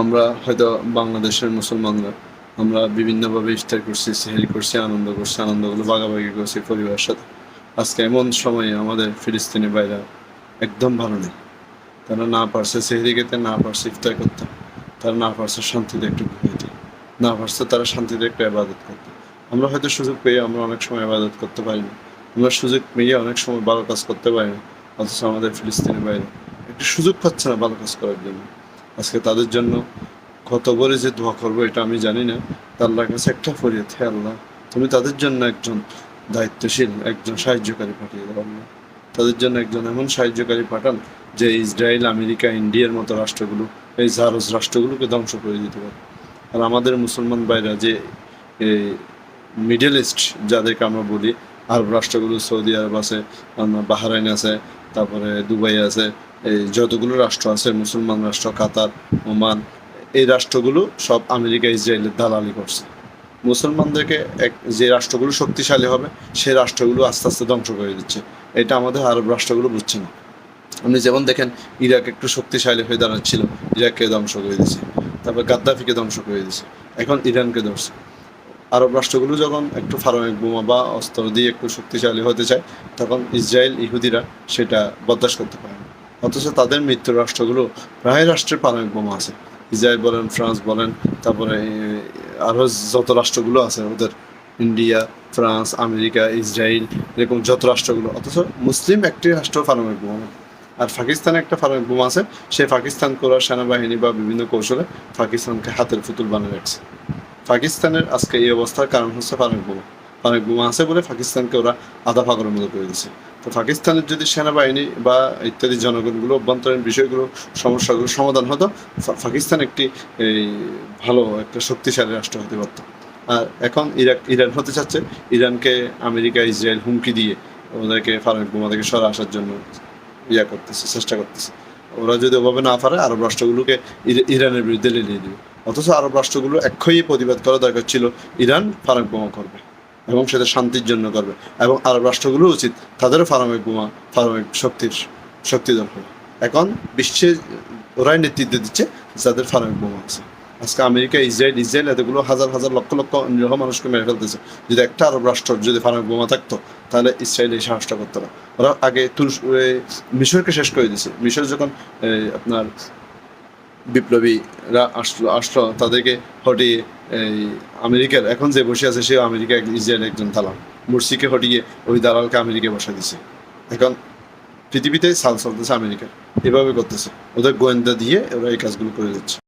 আমরা হয়তো বাংলাদেশের মুসলমানরা, আমরা বিভিন্নভাবে ইফতার করছি, সেহেরি করছি, আনন্দ করছি, আনন্দগুলো ভাগাভাগি করছি পরিবারের সাথে। আজকে এমন সময়ে আমাদের ফিলিস্তিনি বাইরা একদম ভালো নেই। তারা না পারছে সেহেরি খেতে, না পারছে ইফতার করতে, তারা না পারছে শান্তিতে একটু ঘুমাইতে না পারছে তারা শান্তিতে একটু আবাদত করতে। আমরা হয়তো সুযোগ পেয়ে আমরা অনেক সময় আবাদত করতে পারি না। আমরা সুযোগ পেয়ে অনেক সময় ভালো কাজ করতে পারি না, অথচ আমাদের ফিলিস্তিনি বাইরে একটু সুযোগ পাচ্ছে না ভালো কাজ করার জন্য। আজকে তাদের জন্য কত করে যে দোয়া করব এটা আমি জানি না। আল্লাহর কাছে একটা ফরিয়াদ হে আল্লাহ। তুমি তাদের জন্য একজন দায়িত্বশীল, একজন সাহায্যকারী পাঠিয়ে দাও আল্লাহ। তাদের জন্য একজন এমন সাহায্যকারী পাঠান যে ইসরায়েল, আমেরিকা, ইন্ডিয়ার মতো রাষ্ট্রগুলো, এই জারজ রাষ্ট্রগুলোকে ধ্বংস করে দিতে পারে। আর আমাদের মুসলমান ভাইরা যে মিডল ইস্ট যাদেরকে আমরা বলি, আরব রাষ্ট্রগুলো সৌদি আরব আছে বাহারাইন আছে তারপরে দুবাই আছে, এই যতগুলো রাষ্ট্র আছে, মুসলমান রাষ্ট্র, কাতার, ওমান, এই রাষ্ট্রগুলো সব আমেরিকা, ইসরায়েলের দালালি করছে। মুসলমানদেরকে এক, যে রাষ্ট্রগুলো শক্তিশালী হবে, সে রাষ্ট্রগুলো আস্তে আস্তে ধ্বংস করে দিচ্ছে। এটা আমাদের আরব রাষ্ট্রগুলো বুঝছে না। আপনি যেমন দেখেন, ইরাক একটু শক্তিশালী হয়ে দাঁড়াচ্ছিল, ইরাককে ধ্বংস করে দিয়েছে তারপর গাদ্দাফিকে ধ্বংস করে দিয়েছে এখন ইরানকে ধরছে। আরব রাষ্ট্রগুলো যখন একটু ফারমিক বোমা বা অস্ত্র দিয়ে একটু শক্তিশালী হতে চায়, তখন ইসরায়েল ইহুদিরা সেটা বরদাস্ত করতে পারে না। অথচ তাদের মিত্র রাষ্ট্রগুলো প্রায় রাষ্ট্রের পারমাণবিক বোমা আছে। ইসরায়েল বলেন, ফ্রান্স বলেন, তারপরে আরও যত রাষ্ট্রগুলো আছে, ওদের ইন্ডিয়া, ফ্রান্স, আমেরিকা, ইসরায়েল, এরকম যত রাষ্ট্রগুলো, অথচ মুসলিম একটি রাষ্ট্র পারমাণবিক বোমা। আর পাকিস্তানে একটা পারমাণবিক বোমা আছে, সে পাকিস্তান করার সেনাবাহিনী বা বিভিন্ন কৌশলে পাকিস্তানকে হাতের পুতুল বানিয়ে রাখছে। পাকিস্তানের আজকে এই অবস্থার কারণ হচ্ছে পারমাণবিক বোমা। পারমাণবিক বোমা আছে বলে পাকিস্তানকে ওরা আধা পাগলের মতো করে দিচ্ছে তো পাকিস্তানের যদি সেনাবাহিনী বা ইত্যাদি জনগণগুলো অভ্যন্তরীণ বিষয়গুলো সমস্যাগুলো সমাধান হতো পাকিস্তান একটি এই ভালো একটা শক্তিশালী রাষ্ট্র হতে পারত। আর এখন ইরাক, ইরান হতে চাচ্ছে। ইরানকে আমেরিকা, ইসরায়েল হুমকি দিয়ে ওদেরকে পারমাণবিক বোমা থেকে সরে আসার জন্য ইয়া করতেছে, চেষ্টা করতেছে। ওরা যদি ওভাবে না পারে, আরব রাষ্ট্রগুলোকে ইরানের বিরুদ্ধে লেলিয়ে দেবে। অথচ আরব রাষ্ট্রগুলো একই প্রতিবাদ করা দরকার ছিল। ইরান ফারাক বোমা করবে এবং সেটা শান্তির জন্য করবে এবং আরব রাষ্ট্রগুলো উচিত তাদেরও ফারামিক বোমা ফারামিক শক্তির, শক্তি দরকার এখন বিশ্বে ওরাই নেতৃত্ব দিচ্ছে যাদের ফারামিক বোমা আছে। আজকে আমেরিকা, ইসরায়েল ইসরায়েল এতগুলো হাজার হাজার, লক্ষ লক্ষ নিরহ মানুষকে মেরে ফেলতেছে। যদি একটা আরব রাষ্ট্র যদি ফারামিক বোমা থাকতো, তাহলে ইসরায়েল এই সাহসটা করতো না। ওরা আগে তুরস্ক মিশরকে শেষ করে দিছে মিশর যখন আপনার বিপ্লবীরা আসলো আসলো, তাদেরকে হটিয়ে এই আমেরিকার এখন যে বসে আছে সে আমেরিকা ইসরায়েল একজন দালাল। মুর্শিকে হটিয়ে ওই দালালকে আমেরিকা বসা দিছে। এখন পৃথিবীতে সাল চলতেছে আমেরিকা এভাবে করতেছে। ওদের গোয়েন্দা দিয়ে ওরা এই কাজগুলো করে দিচ্ছে।